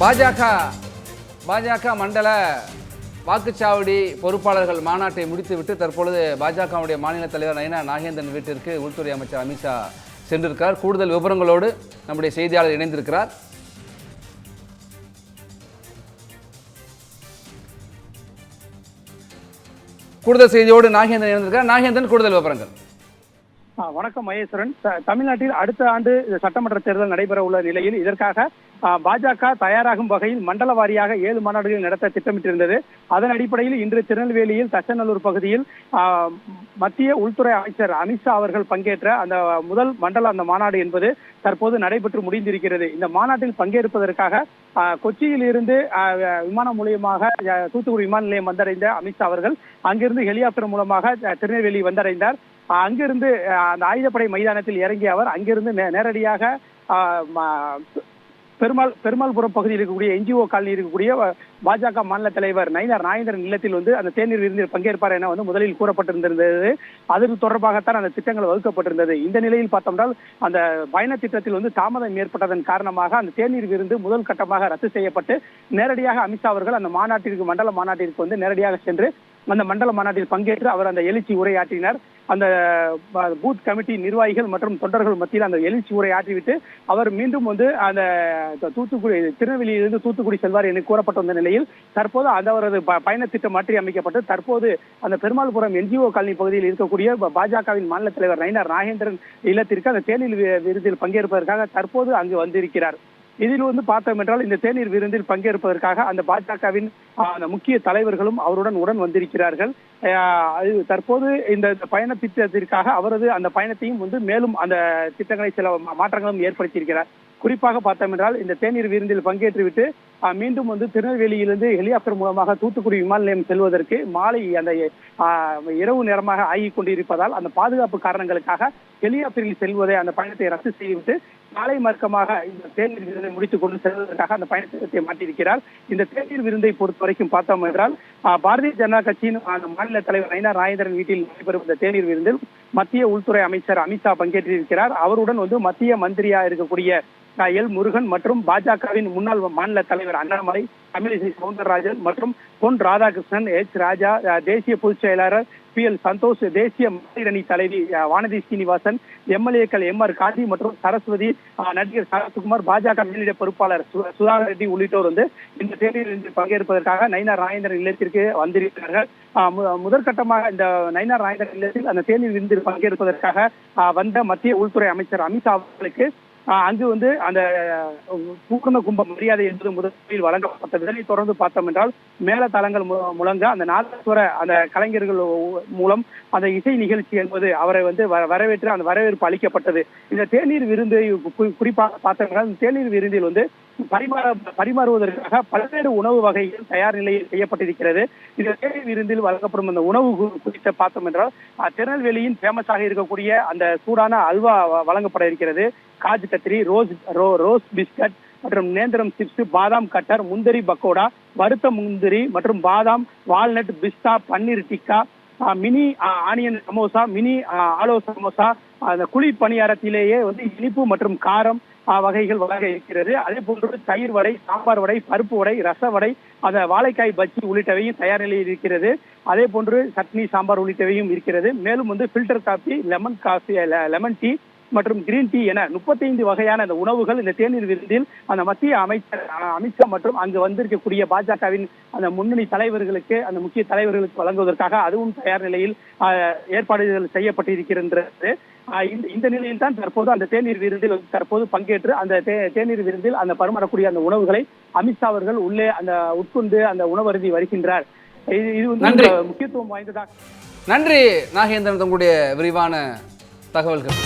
பாஜக பாஜக மண்டல வாக்குச்சாவடி பொறுப்பாளர்கள் மாநாட்டை முடித்துவிட்டு தற்பொழுது பாஜகவுடைய மாநில தலைவர் நயனா நாகேந்திரன் வீட்டிற்கு உள்துறை அமைச்சர் அமித்ஷா சென்றிருக்கிறார். கூடுதல் விவரங்களோடு நம்முடைய செய்தியாளர் இணைந்திருக்கிறார். கூடுதல் செய்தியோடு நாகேந்திரன் இணைந்திருக்கிறார். நாகேந்திரன் கூடுதல் விவரங்கள். வணக்கம் மகேஸ்வரன். தமிழ்நாட்டில் அடுத்த ஆண்டு சட்டமன்ற தேர்தல் நடைபெற உள்ள நிலையில் இதற்காக பாஜக தயாராகும் வகையில் மண்டல வாரியாக ஏழு மாநாடுகள் நடத்த திட்டமிட்டிருந்தது. அதன் அடிப்படையில் இன்று திருநெல்வேலியில் தச்சநல்லூர் பகுதியில் மத்திய உள்துறை அமைச்சர் அமித்ஷா அவர்கள் பங்கேற்ற அந்த முதல் மண்டல அந்த மாநாடு என்பது தற்போது நடைபெற்று முடிந்திருக்கிறது. இந்த மாநாட்டில் பங்கேற்பதற்காக கொச்சியில் இருந்து விமானம் மூலியமாக தூத்துக்குடி விமான நிலையம் வந்தடைந்த அமித்ஷா அவர்கள் அங்கிருந்து ஹெலிகாப்டர் மூலமாக திருநெல்வேலி வந்தடைந்தார். அங்கிருந்து அந்த ஆயுதப்படை மைதானத்தில் இறங்கிய அவர் அங்கிருந்து நேரடியாக ஆஹ் பெருமாள் பெருமாள்புரம் பகுதியில் இருக்கக்கூடிய என்ஜிஓ காலனி இருக்கக்கூடிய பாஜக மாநில தலைவர் நயினார் நாயந்திரன் இல்லத்தில் வந்து அந்த தேநீர் விருந்தில் பங்கேற்பார் என வந்து முதலில் கூறப்பட்டிருந்திருந்தது. அது தொடர்பாகத்தான் அந்த திட்டங்கள் வகுக்கப்பட்டிருந்தது. இந்த நிலையில் பார்த்தோம்னால் அந்த பயண திட்டத்தில் வந்து தாமதம் ஏற்பட்டதன் காரணமாக அந்த தேநீர் விருந்து முதல் கட்டமாக ரத்து செய்யப்பட்டு நேரடியாக அமித்ஷா அவர்கள் அந்த மாநாட்டிற்கு மண்டல மாநாட்டிற்கு வந்து நேரடியாக சென்று அந்த மண்டல மாநாட்டில் பங்கேற்று அவர் அந்த எழுச்சி உரையாற்றினார். அந்த ப- பூத் கமிட்டி நிர்வாகிகள் மற்றும் தொண்டர்கள் மத்தியில் அந்த எழுச்சி உரை ஆற்றிவிட்டு அவர் மீண்டும் வந்து அந்த தூத்துக்குடி திருநெல்வேலியிலிருந்து தூத்துக்குடி செல்வார் என்று கூறப்பட்ட வந்த நிலையில் தற்போது அந்த அவரது ப- திட்டம் மாற்றி அமைக்கப்பட்டு தற்போது அந்த பெருமாள்புரம் என்ஜிஓ காலனி பகுதியில் இருக்கக்கூடிய பாஜகவின் மாநில தலைவர் நயினார் நாகேந்திரன் இல்லத்திற்கு அந்த தேநீர் விருதில் பங்கேற்பதற்காக தற்போது அங்கு வந்திருக்கிறார். இதில் வந்து பார்த்தோம் என்றால் இந்த தேநீர் விருந்தில் பங்கேற்பதற்காக அந்த பாஜகவின் அந்த முக்கிய தலைவர்களும் அவருடன் உடன் வந்திருக்கிறார்கள். அது தற்போது இந்த பயண திட்டத்திற்காக அவரது அந்த பயணத்தையும் வந்து மேலும் அந்த திட்டங்களை சில மா- மாற்றங்களும் ஏற்படுத்தியிருக்கிறார். குறிப்பாக பார்த்தோம் என்றால் இந்த தேநீர் விருந்தில் பங்கேற்றுவிட்டு மீண்டும் வந்து திருநெல்வேலியிலிருந்து ஹெலிகாப்டர் மூலமாக தூத்துக்குடி விமான நிலையம் செல்வதற்கு மாலை அந்த இரவு நேரமாக ஆகிக் கொண்டிருப்பதால் அந்த பாதுகாப்பு காரணங்களுக்காக ஹெலிகாப்டரில் செல்வதை அந்த பயணத்தை ரத்து செய்துவிட்டு காலை மார்க்கமாக இந்த தேநீர் விருந்தை முடித்துக் கொண்டு செல்வதற்காக அந்த பயணத்தை மாற்றியிருக்கிறார். இந்த தேநீர் விருந்தை பொறுத்த வரைக்கும் பார்த்தோம் என்றால் பாரதிய ஜனதா கட்சியின் அந்த மாநில தலைவர் ஐநா ராஜேந்திரன் வீட்டில் நடைபெறும் இந்த தேநீர் விருந்தில் மத்திய உள்துறை அமைச்சர் அமித்ஷா பங்கேற்றிருக்கிறார். அவருடன் வந்து மத்திய மந்திரியா இருக்கக்கூடிய எல் முருகன் மற்றும் பாஜகவின் முன்னாள் மாநில தலைவர் தலைவர் அண்ணாமலை தமிழிசை சவுந்தரராஜன் மற்றும் பொன் ராதாகிருஷ்ணன் எச். ராஜா தேசிய பொதுச் செயலாளர் பி. எல். சந்தோஷ் தேசிய மகளிர் அணி தலைவி வானதி ஸ்ரீனிவாசன் எம்எல்ஏக்கள் எம். ஆர். காந்தி மற்றும் சரஸ்வதி நடிகர் சரத்குமார் பாஜக மேலிட பொறுப்பாளர் சு- சுதாகர் ரெட்டி உள்ளிட்டோர் வந்து இந்த தேர்தலில் பங்கேற்பதற்காக நயினார் ராஜேந்திரன் இல்லத்திற்கு வந்திருக்கிறார்கள். முதற்கட்டமாக இந்த நயினார் ராஜேந்திரன் இல்லத்தில் அந்த தேர்தலில் இருந்து பங்கேற்பதற்காக வந்த மத்திய உள்துறை அமைச்சர் அமித்ஷா அவர்களுக்கு அங்கு வந்து அந்த பூர்ண கும்ப மரியாதை என்பது முதலில் வழங்கப்பட்டது. இதனைத் தொடர்ந்து பார்த்தோம் என்றால் மேலதளங்கள் முழங்க அந்த நாதஸ்வர அந்த கலைஞர்கள் மூலம் அந்த இசை நிகழ்ச்சி என்பது அவரை வந்து வரவேற்று அந்த வரவேற்பு அளிக்கப்பட்டது. இந்த தேநீர் விருந்து குறிப்பாக பார்த்தோம் என்றால் இந்த தேநீர் விருந்தில் வந்து பரிமாற பரிமாறுவதற்காக பல்வேறு உணவு வகைகள் தயார் நிலையில் செய்யப்பட்டிருக்கிறது. இந்த தேநீர் விருந்தில் வழங்கப்படும் அந்த உணவு கு- குறித்த பார்த்தோம் என்றால் திருநெல்வேலியின் ஃபேமஸாக இருக்கக்கூடிய அந்த சூடான அல்வா வழங்கப்பட இருக்கிறது. காஜு கத்திரி ரோஸ் ரோ ரோஸ் பிஸ்கட் மற்றும் நேந்திரம் சிப்ஸ் பாதாம் கட்டர் முந்திரி பக்கோடா வறுத்த முந்திரி மற்றும் பாதாம் வால்நட் பிஸ்தா paneer tikka mini onion samosa mini aloo samosa அந்த குழி பணியாரத்திலேயே வந்து இனிப்பு மற்றும் காரம் வகைகள் வழங்க இருக்கிறது. அதே போன்று தயிர் வடை சாம்பார் வடை பருப்பு வடை ரச வடை அந்த வாழைக்காய் பஜ்ஜி உள்ளிட்டவையும் தயார் நிலையில் இருக்கிறது. அதே போன்று சட்னி சாம்பார் உள்ளிட்டவையும் இருக்கிறது. மேலும் வந்து filter coffee lemon coffee lemon tea மற்றும் கிரீன் டீ என முப்பத்தைந்து வகையான அந்த உணவுகள் இந்த தேநீர் விருந்தில் அந்த மத்திய அமைச்சர் அமித்ஷா மற்றும் அங்கு வந்திருக்கக்கூடிய பாஜகவின் அந்த முன்னணி தலைவர்களுக்கு அந்த முக்கிய தலைவர்களுக்கு வழங்குவதற்காக அதுவும் தயார் நிலையில் ஏற்பாடுகள் செய்யப்பட்டிருக்கின்றது. இந்த இந்த நிலையில் தான் தற்போது அந்த தேநீர் விருந்தில் தற்போது பங்கேற்று அந்த தேநீர் விருந்தில் அந்த பரிமாறக்கூடிய அந்த உணவுகளை அமித்ஷா அவர்கள் உள்ளே அந்த உட்கொண்டு அந்த உணவருந்தி வருகின்றார். இது இது வந்து நன்றி. முக்கியத்துவம் வாய்ந்ததாக நன்றி நாகேந்திரன் தங்களுடைய விரிவான தகவல்கள்.